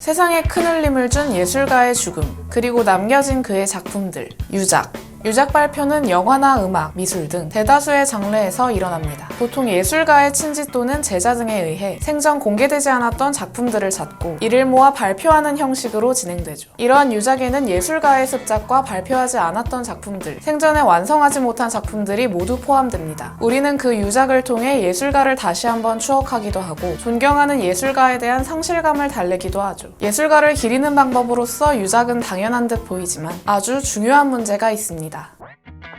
세상에 큰 울림을 준 예술가의 죽음, 그리고 남겨진 그의 작품들, 유작. 유작 발표는 영화나 음악, 미술 등 대다수의 장르에서 일어납니다. 보통 예술가의 친지 또는 제자 등에 의해 생전 공개되지 않았던 작품들을 찾고 이를 모아 발표하는 형식으로 진행되죠. 이러한 유작에는 예술가의 습작과 발표하지 않았던 작품들, 생전에 완성하지 못한 작품들이 모두 포함됩니다. 우리는 그 유작을 통해 예술가를 다시 한번 추억하기도 하고 존경하는 예술가에 대한 상실감을 달래기도 하죠. 예술가를 기리는 방법으로서 유작은 당연한 듯 보이지만 아주 중요한 문제가 있습니다.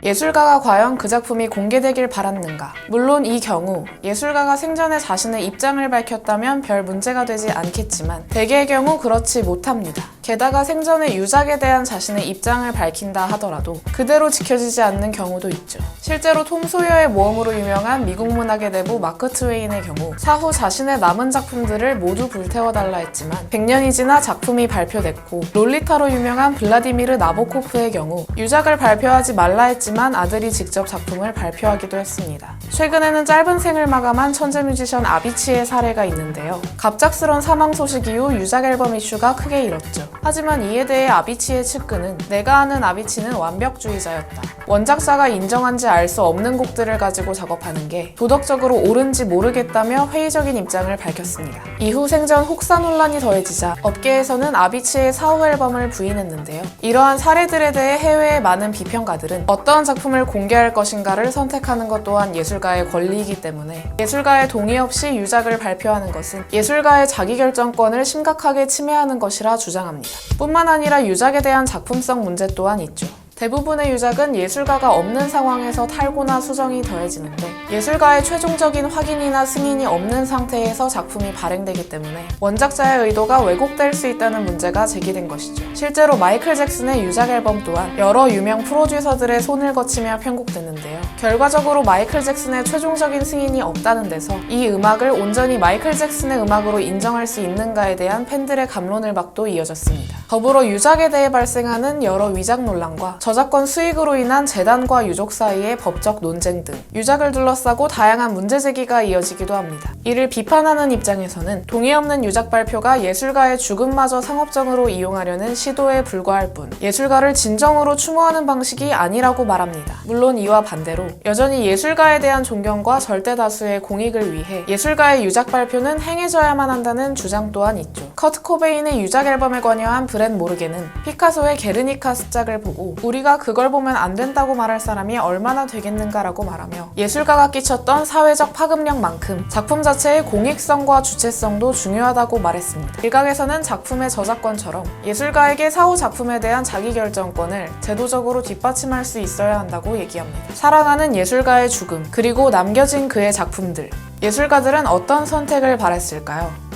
예술가가 과연 그 작품이 공개되길 바랐는가? 물론 이 경우 예술가가 생전에 자신의 입장을 밝혔다면 별 문제가 되지 않겠지만 대개의 경우 그렇지 못합니다. 게다가 생전에 유작에 대한 자신의 입장을 밝힌다 하더라도 그대로 지켜지지 않는 경우도 있죠. 실제로 톰 소여의 모험으로 유명한 미국 문학의 대부 마크 트웨인의 경우 사후 자신의 남은 작품들을 모두 불태워달라 했지만 100년이 지나 작품이 발표됐고 롤리타로 유명한 블라디미르 나보코프의 경우 유작을 발표하지 말라 했지만 아들이 직접 작품을 발표하기도 했습니다. 최근에는 짧은 생을 마감한 천재 뮤지션 아비치의 사례가 있는데요. 갑작스런 사망 소식 이후 유작 앨범 이슈가 크게 일었죠. 하지만 이에 대해 아비치의 측근은 내가 아는 아비치는 완벽주의자였다. 원작자가 인정한지 알 수 없는 곡들을 가지고 작업하는 게 도덕적으로 옳은지 모르겠다며 회의적인 입장을 밝혔습니다. 이후 생전 혹사 논란이 더해지자 업계에서는 아비치의 사후 앨범을 부인했는데요. 이러한 사례들에 대해 해외의 많은 비평가들은 어떤 작품을 공개할 것인가를 선택하는 것 또한 예술가의 권리이기 때문에 예술가의 동의 없이 유작을 발표하는 것은 예술가의 자기결정권을 심각하게 침해하는 것이라 주장합니다. 뿐만 아니라 유작에 대한 작품성 문제 또한 있죠. 대부분의 유작은 예술가가 없는 상황에서 탈고나 수정이 더해지는데 예술가의 최종적인 확인이나 승인이 없는 상태에서 작품이 발행되기 때문에 원작자의 의도가 왜곡될 수 있다는 문제가 제기된 것이죠. 실제로 마이클 잭슨의 유작 앨범 또한 여러 유명 프로듀서들의 손을 거치며 편곡됐는데요. 결과적으로 마이클 잭슨의 최종적인 승인이 없다는 데서 이 음악을 온전히 마이클 잭슨의 음악으로 인정할 수 있는가에 대한 팬들의 감론을 박도 이어졌습니다. 더불어 유작에 대해 발생하는 여러 위작 논란과 저작권 수익으로 인한 재단과 유족 사이의 법적 논쟁 등 유작을 둘러싸고 다양한 문제 제기가 이어지기도 합니다. 이를 비판하는 입장에서는 동의 없는 유작 발표가 예술가의 죽음마저 상업적으로 이용하려는 시도에 불과할 뿐 예술가를 진정으로 추모하는 방식이 아니라고 말합니다. 물론 이와 반대로 여전히 예술가에 대한 존경과 절대 다수의 공익을 위해 예술가의 유작 발표는 행해져야만 한다는 주장 또한 있죠. 커트 코베인의 유작 앨범에 관여한 브랜 모르게는 피카소의 게르니카 습작을 보고 우리가 그걸 보면 안 된다고 말할 사람이 얼마나 되겠는가라고 말하며 예술가가 끼쳤던 사회적 파급력만큼 작품 자체의 공익성과 주체성도 중요하다고 말했습니다. 일각에서는 작품의 저작권처럼 예술가에게 사후 작품에 대한 자기 결정권을 제도적으로 뒷받침할 수 있어야 한다고 얘기합니다. 사랑하는 예술가의 죽음, 그리고 남겨진 그의 작품들. 예술가들은 어떤 선택을 바랬을까요?